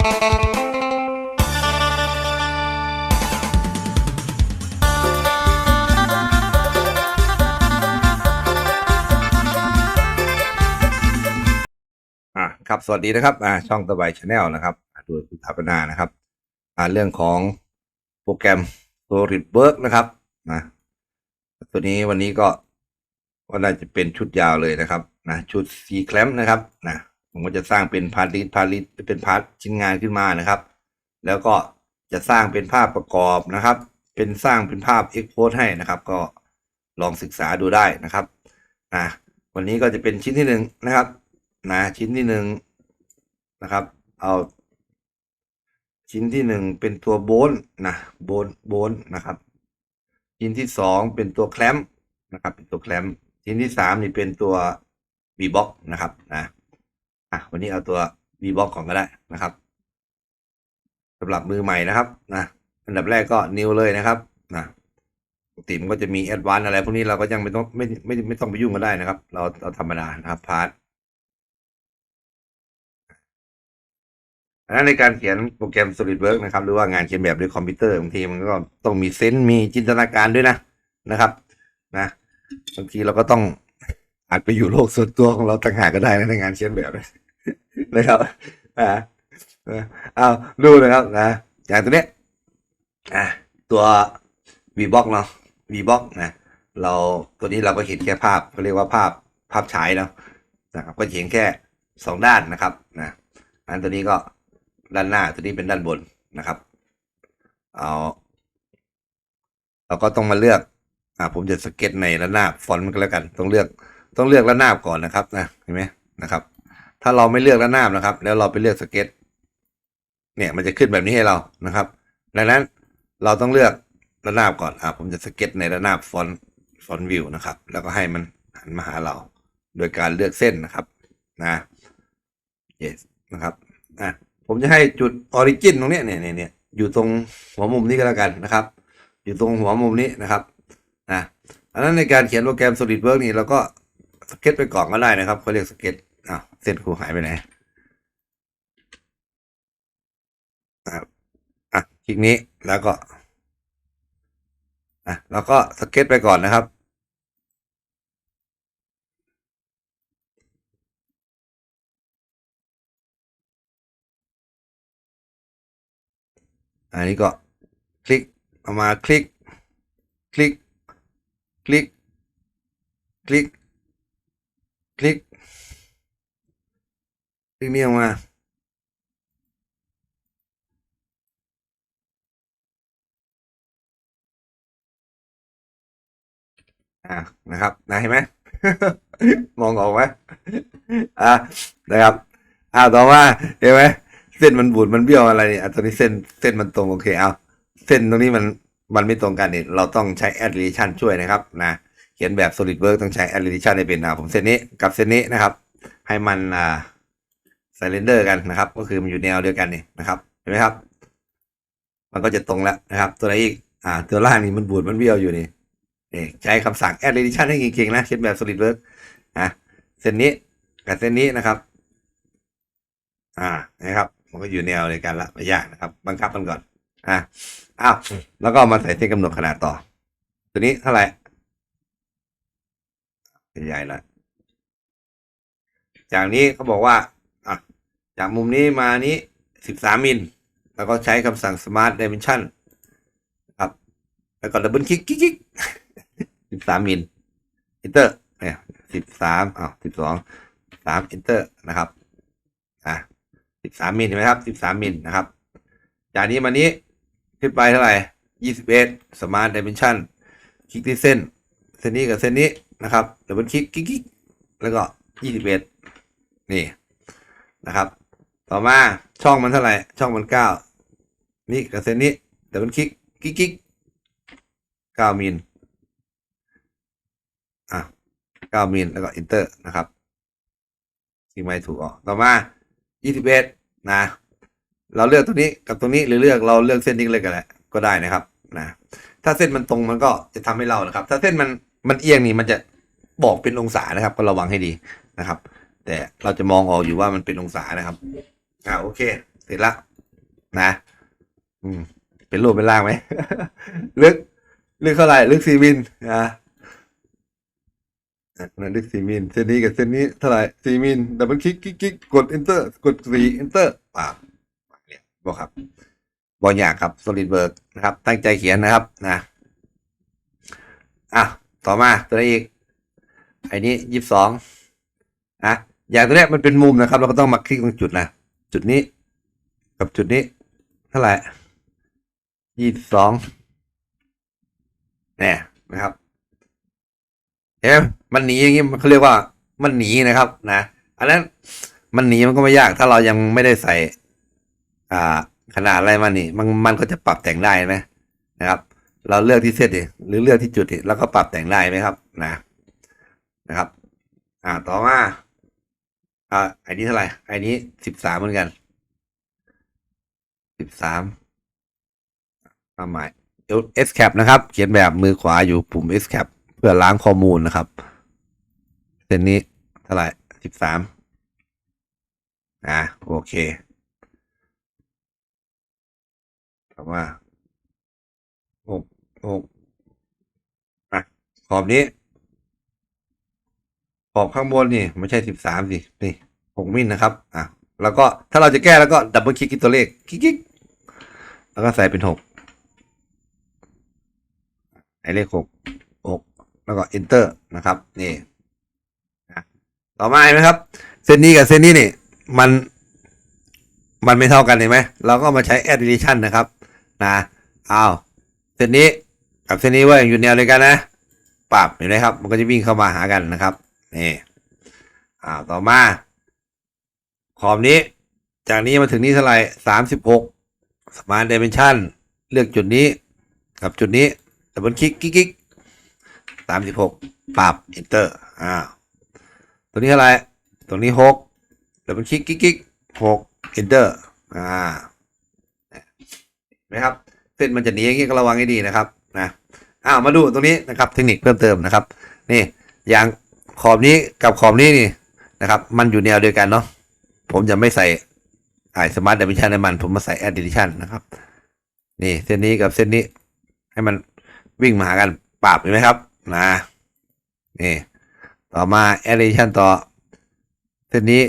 อ่าครับสวัสดีนะครับอ่าช่องตะไบชาแนลนะครับโดยคุณทัพนานะครับอ่าเรื่องของโปรแกรม SolidWorks นะครับนะตัวนี้วันนี้ก็ก็น่าจะเป็นชุดยาวเลยนะครับนะชุด C clamp นะครับนะ ผมก็จะสร้างเป็นพาร์ทพาร์ทเป็นพาร์ทชิ้นงานขึ้นมานะครับ แล้วก็จะสร้างเป็นภาพประกอบนะครับ เป็นสร้างเป็นภาพ Export ให้นะครับ ก็ลองศึกษาดูได้นะครับนะวันนี้ก็จะเป็นชิ้นที่หนึ่งนะครับนะชิ้นที่หนึ่งนะครับ เอาชิ้นที่หนึ่งเป็นตัวโบนนะโบนโบนนะครับ ชิ้นที่สองเป็นตัวแคลมนะครับ เป็นตัวแคลมชิ้นที่สามนี่เป็นตัววีบ็อกนะครับนะ อะวันนี้เอาตัววีบ็อกก่อนก็ได้นะครับสำหรับมือใหม่นะครับนะอันดับแรกก็นิวเลยนะครับนะปกติมันก็จะมีแอดวานอะไร พวกนี้เราก็ยังไม่ต้องไม่ไม่ไม่ต้องไปยุ่งกันได้นะครับ เราเราธรรมดานะครับพาร์ทอันนั้นในการเขียนโปรแกรม SolidWorks นะครับ หรือว่างานเขียนแบบด้วยคอมพิวเตอร์บางทีมันก็ต้องมีเซนส์มีจินตนาการด้วยนะนะครับนะบางทีเราก็ต้องอาจไปอยู่โลกส่วนตัวของเราต่างหากก็ได้นะในงานเขียนแบบนะ ครับอ่าเอาดูนะครับนะอย่างตัวเนี้ยอะตัว VBox เนาะ VBox นะเราตัวนี้เราก็เห็นแค่ภาพเขาเรียกว่าภาพภาพฉายเนาะนะครับก็เห็นแค่สองด้านนะครับนะอันตัวนี้ก็ด้านหน้าตัวนี้เป็นด้านบนนะครับเอาเราก็ต้องมาเลือกอ่าผมจะสเก็ตในระนาบฟอนต์มันก็แล้วกัน ต้องเลือกต้องเลือกระนาบก่อนนะครับนะเห็นไหมนะครับ ถ้าเราไม่เลือกระนาบนะครับ แล้วเราไปเลือกสเก็ต เนี่ยมันจะขึ้นแบบนี้ให้เรานะครับ ดังนั้นเราต้องเลือกระนาบก่อนอ่าผมจะสเก็ตในระนาบฟอนต์ฟอนต์วิวนะครับ แล้วก็ให้มันหันมาหาเรา โดยการเลือกเส้นนะครับ นะ yes นะครับอะผมจะให้จุดออริจินตรงเนี้ยเนี่ยเนี่ยเนี่ยอยู่ตรงหัวมุมนี้ก็แล้วกันนะครับ อยู่ตรงหัวมุมนี้นะครับนะอันนั้นในการเขียนโปรแกรม SolidWorks นี่เราก็สเก็ตไปก่อนก็ได้นะครับเขาเรียกสเก็ต อ้าวเส้นครูหายไปไหนอะอะคลิกนี้แล้วก็อะแล้วก็สเก็ตไปก่อนนะครับอันนี้ก็คลิกเอามาคลิก คลิก คลิก คลิก คลิก คลิกนี้ออกมาอ่านะครับนะเห็นไหม มองออกไหมอ่านะครับ อ่าต่อมาเห็นไหมเส้นมันบูดมันเบี้ยวอะไรเนี่ยอะตอนนี้เส้นเส้นมันตรงโอเคเอาเส้นตรงนี้มันมันไม่ตรงกันเนี่ยเราต้องใช้ add relation ช่วยนะครับนะเขียนแบบ solidwork ต้องใช้ add relation ให้เป็นอะผมเส้นนี้กับเส้นนี้นะครับ ให้มันอ่า cylinder กันนะครับ ก็คือมันอยู่แนวเดียวกันนี่นะครับ เห็นไหมครับ มันก็จะตรงแล้วนะครับ ตัวไหนอีกอ่า ตัวล่างนี่มันบูดมันเบี้ยวอยู่นี่นี่ใช้คำสั่ง add relation ให้เก่งๆนะเขียนแบบ solidwork นะเส้นนี้กับเส้นนี้นะครับ อ่านะครับ มันก็อยู่แนวในการละไม่ยากนะครับบังคับมันก่อนอะอ้าวแล้วก็มาใส่เส้นกำหนดขนาดต่อ ตัวนี้เท่าไหร่ใหญ่ละจากนี้เขาบอกว่า จากมุมนี้มานี้สิบสามมิล แล้วก็ใช้คำสั่ง smart dimension ครับ แล้วก็ดับเบิลคลิกคลิกคลิกสิบสามมิล enter เนี่ยสิบสามอ้าวสิบสองสาม enter นะครับ อะสิบสามมิลเห็นไหมครับสิบสามมิลนะครับ จากนี้มานี้ขึ้นไปเท่าไหร่ยี่สิบเอ็ดสมาร์ทดิเมนชันคลิกที่เส้น เส้นนี้กับเส้นนี้นะครับเดี๋ยวมันคลิกคลิกคลิกแล้วก็ยี่สิบเอ็ดนี่นะครับ ต่อมาช่องมันเท่าไหร่ ช่องมันเก้านี่กับเส้นนี้เดี๋ยวมันคลิกคลิกคลิกเก้ามิลอะเก้ามิลแล้วก็อินเตอร์นะครับสิ่ไม่ถูกออกต่อมายี่สิบเอ็ดนะ เราเลือกตัวนี้กับตรงนี้หรือเลือกเราเลือกเส้นนี้เลยก็ได้ก็ได้นะครับนะถ้าเส้นมันตรงมันก็จะทำให้เรานะครับ ถ้าเส้นมันมันเอียงนี่มันจะบอกเป็นองศานะครับ ก็ระวังให้ดีนะครับ แต่เราจะมองออกอยู่ว่ามันเป็นองศานะครับ อ่าโอเคเสร็จละนะ อืม เป็นรูปเป็นร่างไหมลึก ลึกเท่าไหร่ ลึกสี่มิลนะอะนั่นลึกสี่มิลเส้นนี้กับเส้นนี้เท่าไหร่สี่มิลดับเบิลคลิกคลิกคลิกกด enter กดสี่ enter ป่าบเนี่ยบอกครับบอลอย่างครับ solidwork นะครับ ตั้งใจเขียนนะครับ นะอะต่อมาตัวนี้อีกไอ้นี้ยี่สิบสองนะอย่างตัวเนี้ยมันเป็นมุมนะครับ เราก็ต้องมาคลิกตรงจุดนะ จุดนี้กับจุดนี้เท่าไหร่ยี่สองเนี่ยนะครับเห็นไหมมันหนีอย่างนี้มันเขาเรียกว่ามันหนีนะครับ นะอันนั้นมันหนีมันก็ไม่ยากถ้าเรายังไม่ได้ใส่ อ่า ขนาดอะไรมานี่ มันมันก็จะปรับแต่งได้ไหมนะครับ เราเลือกที่เซตดิหรือเลือกที่จุดดิแล้วก็ปรับแต่งได้ไหมครับ นะนะครับ อ่าต่อมา อ่าไอ้นี้เท่าไหร่ไอ้นี้สิบสามเหมือนกันสิบสามความหมาย S cap นะครับ เขียนแบบมือขวาอยู่ปุ่ม S cap เพื่อล้างข้อมูลนะครับเส้นนี้เท่าไหร่สิบสามอ่าโอเคต่อมาหกหกอะขอบนี้ ขอบข้างบนนี่ไม่ใช่สิบสามสินี่หกมิลนะครับอะแล้วก็ถ้าเราจะแก้แล้วก็ดับเบิลคลิกที่ตัวเลขคลิกๆแล้วก็ใส่เป็นหกไอเลขหกหกแล้วก็ enter นะครับนี่ต่อมาเห็นไหมครับ เส้นนี้กับเส้นนี้นี่มันมันไม่เท่ากันเห็นไหมเราก็มาใช้ add deletion นะครับนะอ้าวเส้นนี้กับเส้นนี้ว่าอยู่แนวเดียวกันนะปรับเห็นไหมครับ มันก็จะวิ่งเข้ามาหากันนะครับ นี่อ่าต่อมาขอบนี้ จากนี้มาถึงนี้เท่าไหร่สามสิบหกสมาร์ทดิเมนชันเลือกจุดนี้ กับจุดนี้ดับเบิลคลิกกิ๊กกิ๊กสามสิบหกปรับ enter อ่าตัวนี้เท่าไหร่ตัวนี้หกดับเบิลคลิกกิ๊กกิ๊กหก enter อ่าเห็นไหมครับเส้นมันจะหนีอย่างนี้ก็ระวังให้ดีนะครับนะอ้าวมาดูตรงนี้นะครับ เทคนิคเพิ่มเติมนะครับ นี่อย่าง ขอบนี้กับขอบนี้นี่นะครับ มันอยู่แนวเดียวกันเนาะผมจะไม่ใส่ไอสมาร์ทดิเมนชันในมัน ผมมาใส่แอดดิชันนะครับ นี่เส้นนี้กับเส้นนี้ ให้มันวิ่งมาหากันปราบเห็นไหมครับนะนี่ต่อมาแอดดิชันต่อ เส้นนี้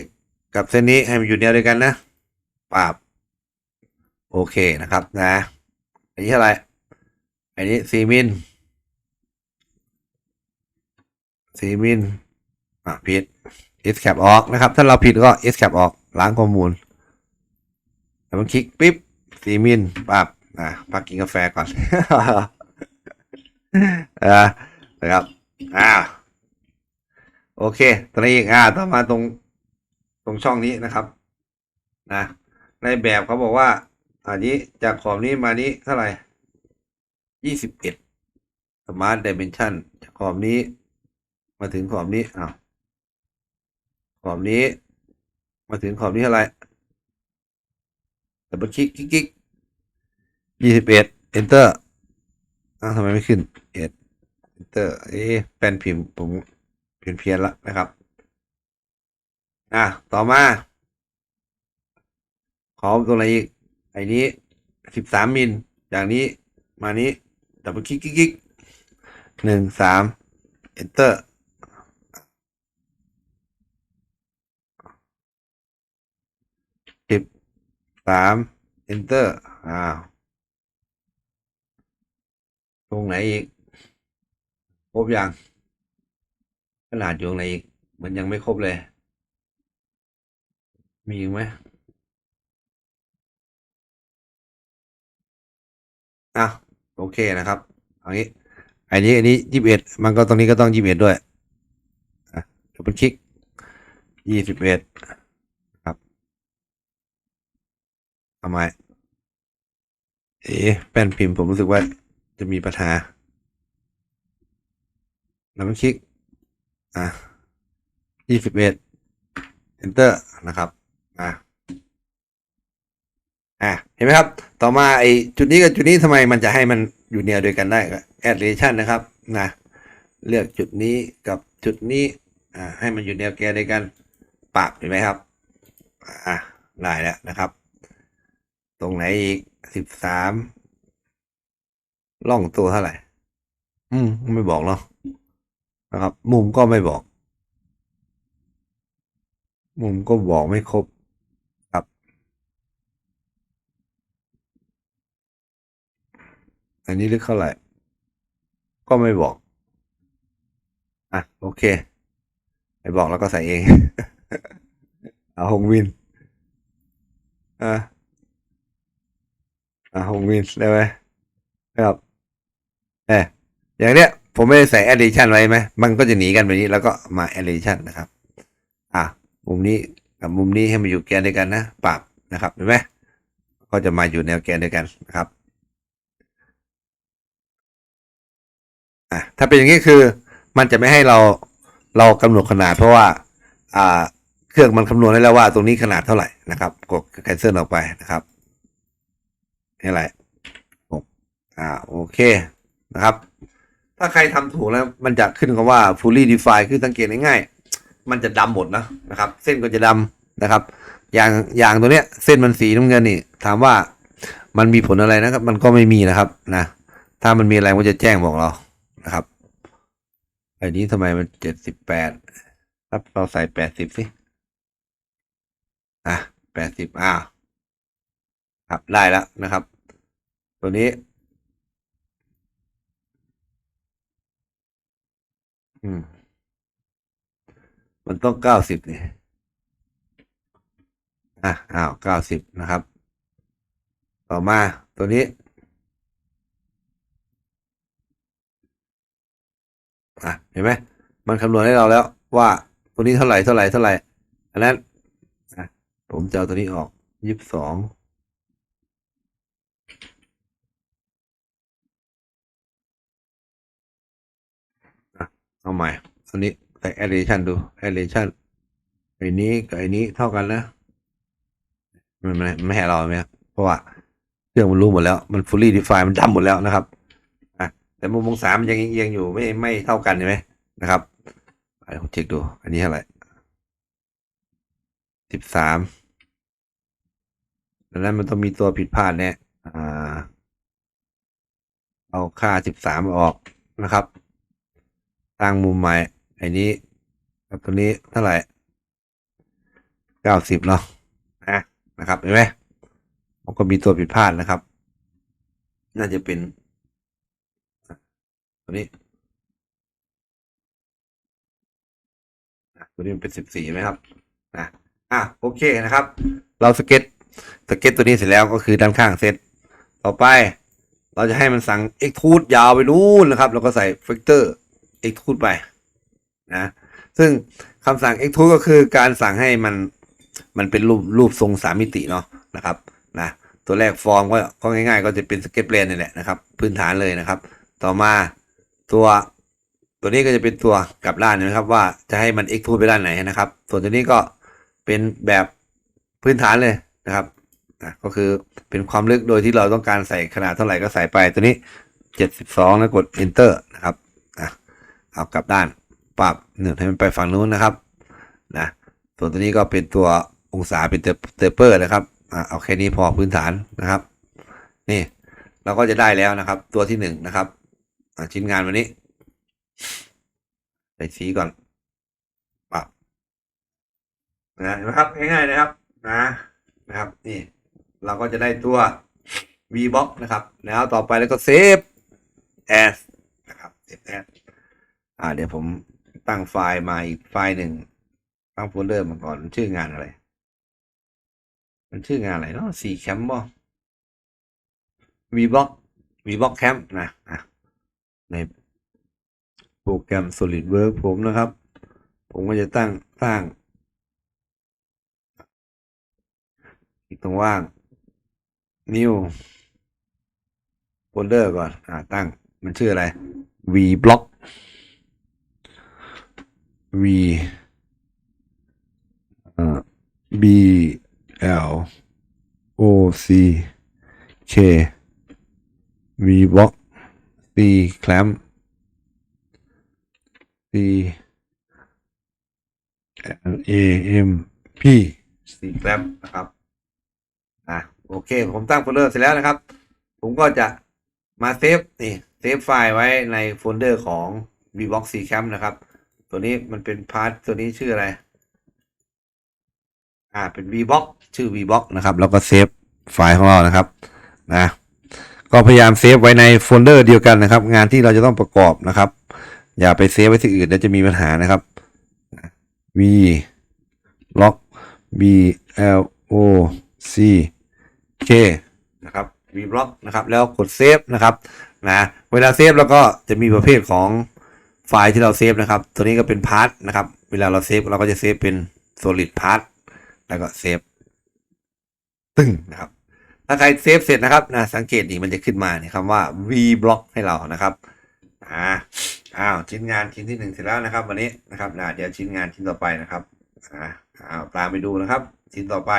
กับเส้นนี้ให้มันอยู่แนวเดียวกันนะปราบโอเคนะครับนะอันนี้เท่าไหร่อันนี้สี่มิลสี่มิล อะผิด S cap ออกนะครับ ถ้าเราผิดก็ S cap ออกล้างข้อมูล แล้วมันคลิกปิ๊บสีมิลปั๊บอะพักกินกาแฟก่อนอ่านะครับอ่าโอเคตอนนี้อ่าต่อมาตรงตรงช่องนี้นะครับนะในแบบเขาบอกว่า อันนี้จากขอบนี้มานี้เท่าไหร่ยี่สิบเอ็ดสมาร์ทดิเมนชันจากขอบนี้ มาถึงขอบนี้อ้าว ขอบนี้ มาถึงขอบนี้เท่าไรดับเบิลคลิกคลิกคลิกยี่สิบเอ็ด enter อ้าวทำไมไม่ขึ้นเอ็ด enter เอ๊ะแป้นพิมพ์ผมเพี้ยนเพียนละนะครับ อะ ต่อมา ขอตรงไหนอีก ไอ้นี้สิบสามมิลจากนี้ มานี้ดับเบิลคลิกคลิกคลิกหนึ่งสาม enter สิบสาม enter อ้าวตรงไหนอีก ครบยังขนาดอยู่ตรงไหนอีก มันยังไม่ครบเลย มีอีกไหมอะโอเคนะครับเอางี้ อันนี้อันนี้ยี่สิบเอ็ดมันก็ตรงนี้ก็ต้องยี่สิบเอ็ดด้วยอะดับเบิลคลิกยี่สิบเอ็ดครับ ทำไมเอ๊ะแป้นพิมพ์ผมรู้สึกว่าจะมีปัญหาดับเบิลคลิก อะยี่สิบเอ็ด enter นะครับ อะอะเห็นไหมครับ ต่อมาไอจุดนี้กับจุดนี้ทำไมมันจะให้มันอยู่แนวเดียวกันได้ก็ add relation นะครับนะเลือกจุดนี้กับจุดนี้ อ่าให้มันอยู่แนวแกนเดียวกันปรับเห็นไหมครับ อะได้แล้วนะครับ ตรงไหนอีกสิบสามล่องตัวเท่าไหร่ อืม ไม่บอกเนาะนะครับ มุมก็ไม่บอก มุมก็บอกไม่ครบครับ อันนี้ลึกเท่าไหร่ ก็ไม่บอก อะ โอเค ไม่บอกแล้วก็ใส่เอง เอาหงวิน อะ อะหงวินได้ไหมครับเอออย่างเนี้ย ผมไม่ได้ใส่ addition ไว้ไหมมันก็จะหนีกันแบบนี้แล้วก็มา addition นะครับ อะมุมนี้กับมุมนี้ให้มันอยู่แกนเดียวกันนะปรับนะครับเห็นไหมก็จะมาอยู่แนวแกนเดียวกันนะครับอะถ้าเป็นอย่างนี้คือมันจะไม่ให้เราเรากำหนดขนาดเพราะว่า อ่า เครื่องมันคำนวณได้แล้วว่าตรงนี้ขนาดเท่าไหร่นะครับ กด cancel ออกไปนะครับ นี่แหละผมอ่าโอเคนะครับ ถ้าใครทำถูกแล้วมันจะขึ้นคำว่า fully defined คือสังเกตง่ายๆมันจะดำหมดนะนะครับ เส้นก็จะดำนะครับอย่างอย่างตัวเนี้ย เส้นมันสีน้ำเงินนี่ ถามว่ามันมีผลอะไรนะครับ มันก็ไม่มีนะครับนะถ้ามันมีอะไรมันจะแจ้งบอกเรานะครับไอ้นี้ทำไมมันเจ็ดสิบแปดครับเราใส่แปดสิบสิอะแปดสิบอ่าว ครับได้แล้วนะครับ ตัวนี้ อืม มันต้องเก้าสิบเนี่ยอะอ้าวเก้าสิบนะครับ ต่อมาตัวนี้อะเห็นไหมมันคำนวณให้เราแล้วว่าตัวนี้เท่าไหร่เท่าไหร่เท่าไหร่อันนั้นผมจะเอาตัวนี้ออกยี่สิบสอง เอาใหม่อันนี้ใส่ addition ดู addition ไอ้นี้กับไอ้นี้เท่ากันนะมันไม่ไม่ให้เราไหมเพราะว่าเครื่องมันรู้หมดแล้ว มัน fully define มันดำหมดแล้วนะครับอะแต่มุมองศามันยังเอียงอยู่ไม่ไม่เท่ากันเห็นไหมนะครับไปผมเช็คดู อันนี้เท่าไหร่สิบสามดังนั้นมันต้องมีตัวผิดพลาดเนี่ย อ่า เอาค่าสิบสามออกนะครับ ตั้งมุมใหม่ไอ้นี้กับตัวนี้เท่าไหร่เก้าสิบเนาะนะนะครับเห็นไหมมันก็มีตัวผิดพลาดนะครับ น่าจะเป็น ตัวนี้ตัวนี้มันเป็นสิบสี่ไหมครับนะอะโอเคนะครับ เราสเก็ตสเก็ตตัวนี้เสร็จแล้วก็คือด้านข้างเซตต่อไป เราจะให้มันสั่ง extrude ยาวไปนู่นนะครับแล้วก็ใส่ factor extrude ไปนะซึ่งคำสั่ง extrude ก็คือการสั่งให้มันมันเป็นรูปรูปทรงสามมิติเนาะนะครับนะตัวแรกฟอร์มก็ก็ง่ายๆ ก็จะเป็นสเก็ตเพลนนี่แหละนะครับ พื้นฐานเลยนะครับ ต่อมาตัวตัวนี้ก็จะเป็นตัวกลับด้านนะครับ ว่าจะให้มัน extrude ไปด้านไหนนะครับ ส่วนตัวนี้ก็เป็นแบบพื้นฐานเลยนะครับนะก็คือเป็นความลึกโดยที่เราต้องการใส่ขนาดเท่าไหร่ก็ใส่ไปตัวนี้เจ็ดสิบสองแล้วกด enter นะครับ เอากลับด้านปรับหนึ่งให้มันไปฝั่งนู้นนะครับนะส่วนตัวนี้ก็เป็นตัวองศาเป็นเตเปอร์นะครับอะเอาแค่นี้พอพื้นฐานนะครับ นี่เราก็จะได้แล้วนะครับ ตัวที่หนึ่งนะครับชิ้นงานวันนี้ใส่สีก่อนปรับนะนไหมครับง่ายๆนะครับนะนะครับนี่เราก็จะได้ตัว VBox นะครับ แล้วต่อไปแล้วก็ Save as นะครับ Save as อ่า เดี๋ยวผมตั้งไฟล์มาอีกไฟล์หนึ่งตั้งโฟลเดอร์มาก่อนมันชื่องานอะไร มันชื่องานอะไรเนาะสี่แคมป์บ่ VBox VBox Camp นะอะในโปรแกรม SolidWorks ผมนะครับ ผมก็จะตั้งสร้าง อีกตรงว่าง new folder ก่อน อ่าตั้ง มันชื่ออะไร v block v อ่า b l o c k v block c clamp c l a m p c clamp นะครับอะโอเค ผมตั้งโฟลเดอร์เสร็จแล้วนะครับ ผมก็จะมาเซฟนี่เซฟไฟล์ไว้ในโฟลเดอร์ของ VBox C Camp นะครับ ตัวนี้มันเป็นพาร์ทตัวนี้ชื่ออะไร อ่าเป็น VBox ชื่อ VBox นะครับ แล้วก็เซฟไฟล์ของเรานะครับนะก็พยายามเซฟไว้ในโฟลเดอร์เดียวกันนะครับ งานที่เราจะต้องประกอบนะครับ อย่าไปเซฟไว้ที่อื่นเดี๋ยวจะมีปัญหานะครับ V lock B L O C K นะครับ V block นะครับ แล้วกดเซฟนะครับนะเวลาเซฟแล้วก็จะมีประเภทของ ไฟล์ที่เราเซฟนะครับ ตัวนี้ก็เป็นพาร์ทนะครับ เวลาเราเซฟเราก็จะเซฟเป็น solid part แล้วก็เซฟตึ้งนะครับ ถ้าใครเซฟเสร็จนะครับนะสังเกตนี่มันจะขึ้นมาเนี่ยคำว่า V block ให้เรานะครับอ่าอ้าวชิ้นงานชิ้นที่หนึ่งเสร็จแล้วนะครับ วันนี้นะครับนะเดี๋ยวชิ้นงานชิ้นต่อไปนะครับอ่าอ้าวตามไปดูนะครับ ชิ้นต่อไป